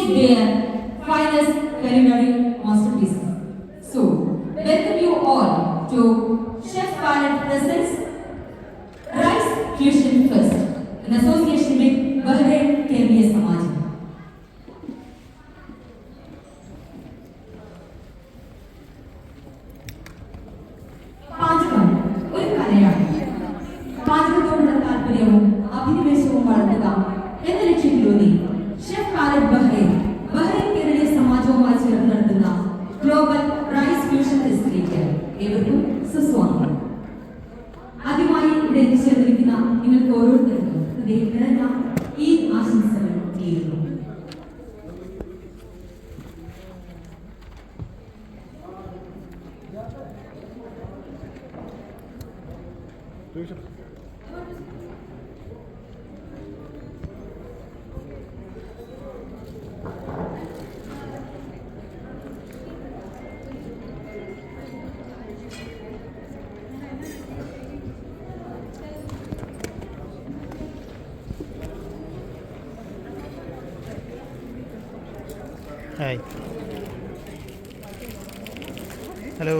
showcase their finest culinary masterpieces. So, welcome you all to Chef Khaled Presents Rice Fusion Fest in association with Bahrain Kermiya Samaj. പാചകം ഒരു കലയാണ് പാചകത്തോടുള്ള താല്പര്യവും അഭിനിവേശവും വളർത്തുക global rice fusion ഫെസ്റ്റിലേക്ക് ഏവർക്കും സുസ്വാഗതം. ആദ്യമായി ഇവിടെ എത്തിച്ചേർന്നിരിക്കുന്ന നിങ്ങൾക്ക് ഓരോരുത്തർക്കും ഈ ആശംസകൾ നേരുന്നു. ഹായ്. ഹലോ.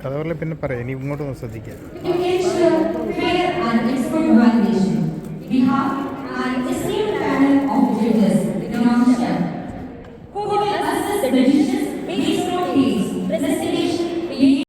കഥ പറഞ്ഞ പിന്നെ പറയാം. ഇനി ഇങ്ങോട്ട് ഒന്ന് ശ്രദ്ധിക്കാം